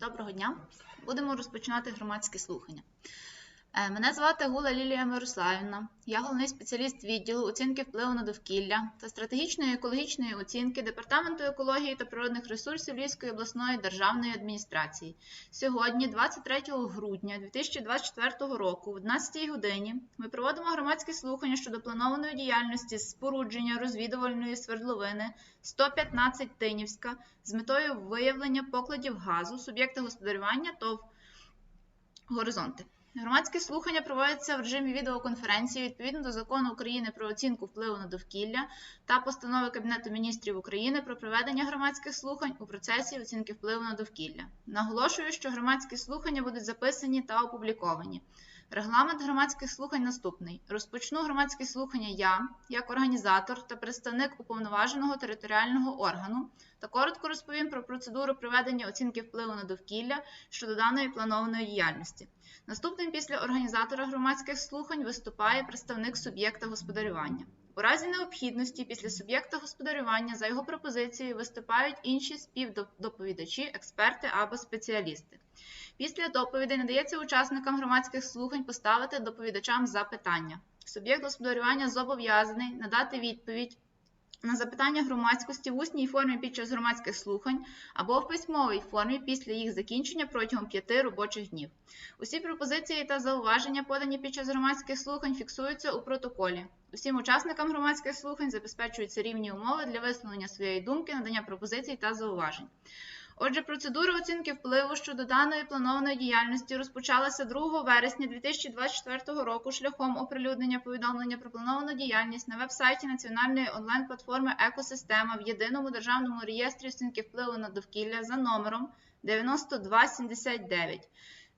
Доброго дня. Будемо розпочинати громадські слухання. Е, Мене звати Гула Лілія Мирославівна. Я головний спеціаліст відділу оцінки впливу на довкілля та стратегічної екологічної оцінки Департаменту екології та природних ресурсів Львівської обласної державної адміністрації. Сьогодні, 23 грудня 2024 року, в 11 годині, ми проводимо громадські слухання щодо планованої діяльності з спорудження розвідувальної свердловини 115 Тинівська з метою виявлення покладів газу суб'єкта господарювання ТОВ Горизонти. Громадські слухання проводяться в режимі відеоконференції відповідно до закону України про оцінку впливу на довкілля та постанови Кабінету міністрів України про проведення громадських слухань у процесі оцінки впливу на довкілля. Наголошую, що громадські слухання будуть записані та опубліковані. Регламент громадських слухань наступний: розпочну громадські слухання я, як організатор та представник уповноваженого територіального органу, та коротко розповім про процедуру проведення оцінки впливу на довкілля щодо даної планованої діяльності. Наступним після організатора громадських слухань виступає представник суб'єкта господарювання. У разі необхідності після суб'єкта господарювання за його пропозицією виступають інші співдоповідачі, експерти або спеціалісти. Після доповідей надається учасникам громадських слухань поставити доповідачам запитання. Суб'єкт господарювання зобов'язаний надати відповідь на запитання громадськості в усній формі під час громадських слухань або в письмовій формі після їх закінчення протягом п'яти робочих днів. Усі пропозиції та зауваження, подані під час громадських слухань, фіксуються у протоколі. Усім учасникам громадських слухань забезпечуються рівні умови для висловлення своєї думки, надання пропозицій та зауважень. Отже, процедура оцінки впливу щодо даної планованої діяльності розпочалася 2 вересня 2024 року шляхом оприлюднення повідомлення про плановану діяльність на веб-сайті національної онлайн-платформи Екосистема в єдиному державному реєстрі оцінки впливу на довкілля за номером 9279.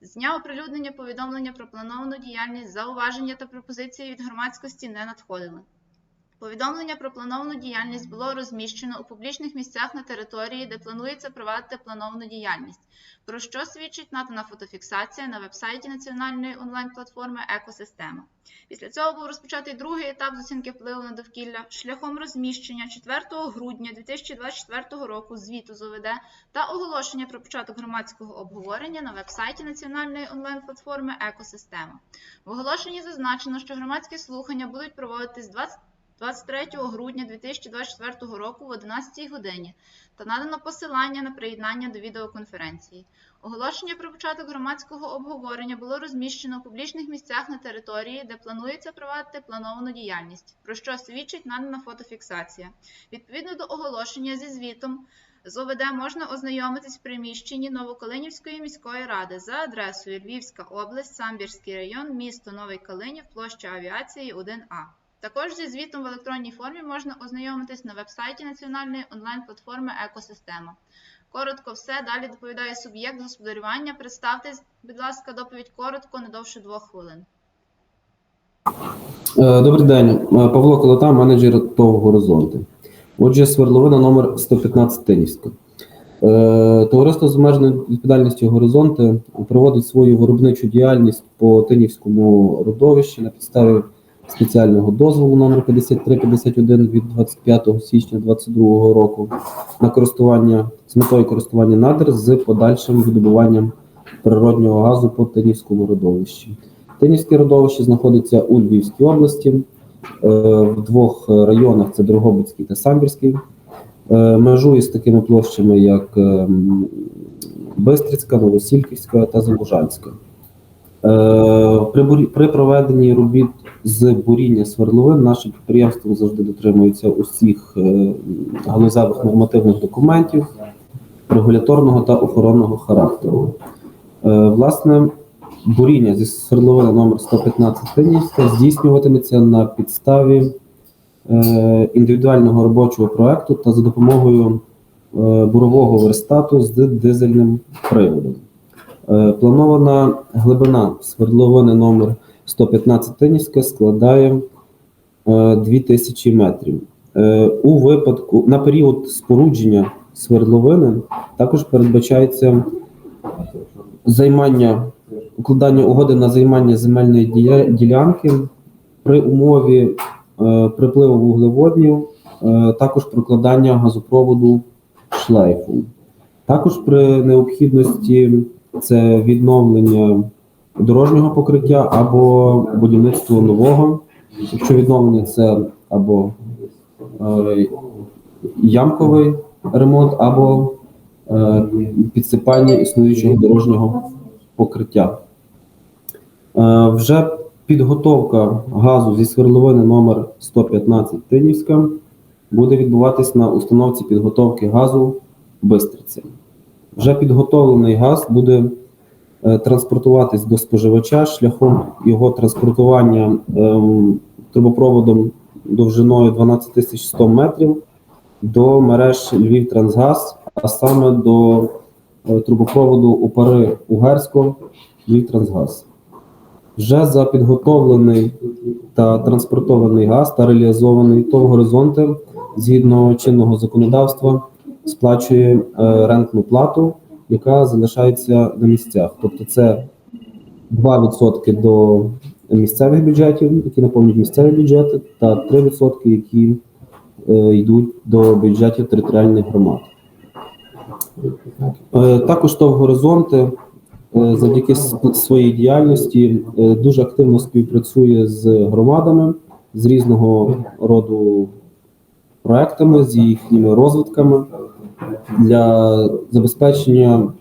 З дня оприлюднення повідомлення про плановану діяльність зауваження та пропозиції від громадськості не надходили. Повідомлення про плановану діяльність було розміщено у публічних місцях на території, де планується провадити плановану діяльність, про що свідчить надана фотофіксація на веб-сайті національної онлайн-платформи Екосистема. Після цього був розпочатий другий етап з оцінки впливу на довкілля шляхом розміщення 4 грудня 2024 року звіту з ОВД та оголошення про початок громадського обговорення на веб-сайті національної онлайн-платформи Екосистема. В оголошенні зазначено, що громадські слухання будуть проводитись 20 23 грудня 2024 року в 11 годині та надано посилання на приєднання до відеоконференції. Оголошення про початок громадського обговорення було розміщено у публічних місцях на території, де планується провадити плановану діяльність, про що свідчить надана фотофіксація. Відповідно до оголошення зі звітом. З ОВД можна ознайомитись в приміщенні Новокалинівської міської ради за адресою Львівська область, Самбірський район, місто Новий Калинів, площа авіації 1А. Також зі звітом в електронній формі можна ознайомитись на веб-сайті національної онлайн-платформи Екосистема. Коротко все. Далі доповідає суб'єкт господарювання. Представтесь, будь ласка, доповідь коротко, не довше двох хвилин. Е, Добрий день, Е, Павло Колота, менеджер ТОВ Горизонти. Отже, свердловина номер 115 Тинівська. Е, Товариство з обмеженою відповідальністю Горизонти проводить свою виробничу діяльність по Тинівському родовищі на підставі спеціального дозволу номер 5351 від 25 січня 2022 року на користування з метою користування надр з подальшим видобуванням природнього газу по Тинівському родовищі. Тинівське родовище знаходиться у Львівській області е, в двох районах: це Дрогобицький та Самбірський. Е, Межує з такими площами, як е, Бистрицька, Новосілківська та Залужанська. Е, При, при проведенні робіт з буріння свердловин наше підприємство завжди дотримується усіх е, галузевих нормативних документів регуляторного та охоронного характеру. Е, Власне, буріння зі свердловини номер 115 Тинівська здійснюватиметься на підставі індивідуального робочого проекту та за допомогою бурового верстату з дизельним приводом. Е, Планована глибина свердловини номер 115 Тинівська складає е, 2000 метрів. Е, У випадку на період спорудження свердловини також передбачається займання укладання угоди на займання земельної ділянки при умові е, припливу вуглеводнів, е, також прокладання газопроводу шлейфу. Також при необхідності це відновлення дорожнього покриття або будівництво нового. Якщо відновлення це або е, ямковий ремонт, або е, підсипання існуючого дорожнього покриття. Е, Вже підготовка газу зі свердловини номер 115 Тинівська буде відбуватись на установці підготовки газу Бистриці. Вже підготовлений газ буде е, транспортуватись до споживача шляхом його транспортування ем, трубопроводом довжиною 12 100 метрів до мереж Львів Трансгаз, а саме до е, трубопроводу Упари Угерського Львів Трансгаз. Вже за підготовлений та транспортований газ та реалізований ТОВ горизонти згідно чинного законодавства сплачує е, рентну плату, яка залишається на місцях. Тобто це 2% до місцевих бюджетів, які наповнюють місцеві бюджети, та 3%, які е, йдуть до бюджетів територіальних громад. Е, Також ТОВ горизонти завдяки своїй діяльності дуже активно співпрацює з громадами з різного роду проектами, з їхніми розвитками для забезпечення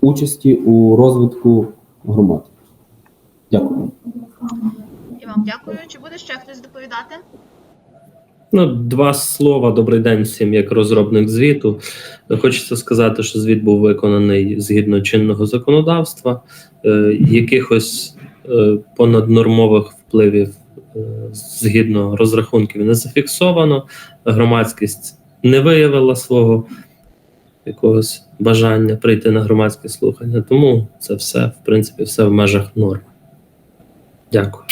участі у розвитку громад. Дякую. І вам дякую. Чи буде ще хтось доповідати? Ну, два слова. Добрий день всім, як розробник звіту. Хочеться сказати, що звіт був виконаний згідно чинного законодавства. Е, якихось е, понаднормових впливів е, згідно розрахунків не зафіксовано. Громадськість не виявила свого якогось бажання прийти на громадське слухання. Тому це все, в принципі, все в межах норм. Дякую.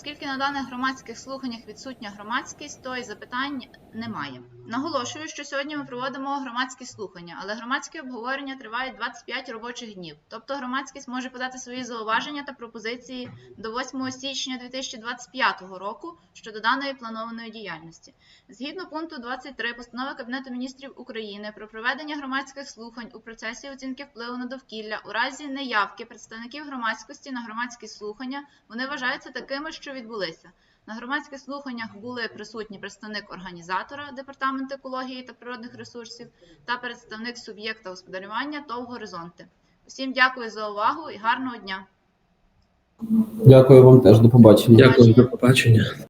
Оскільки на даних громадських слуханнях відсутня громадськість, то і запитань немає. Наголошую, що сьогодні ми проводимо громадські слухання, але громадські обговорення тривають 25 робочих днів. Тобто громадськість може подати свої зауваження та пропозиції до 8 січня 2025 року щодо даної планованої діяльності. Згідно пункту 23 постанови Кабінету міністрів України про проведення громадських слухань у процесі оцінки впливу на довкілля у разі неявки представників громадськості на громадські слухання вони вважаються такими, що відбулися. На громадських слуханнях були присутні представник організатора департаменту екології та природних ресурсів та представник суб'єкта господарювання ТОВ «Горизонти». Усім дякую за увагу і гарного дня! Дякую вам теж. До побачення. Дякую, до побачення.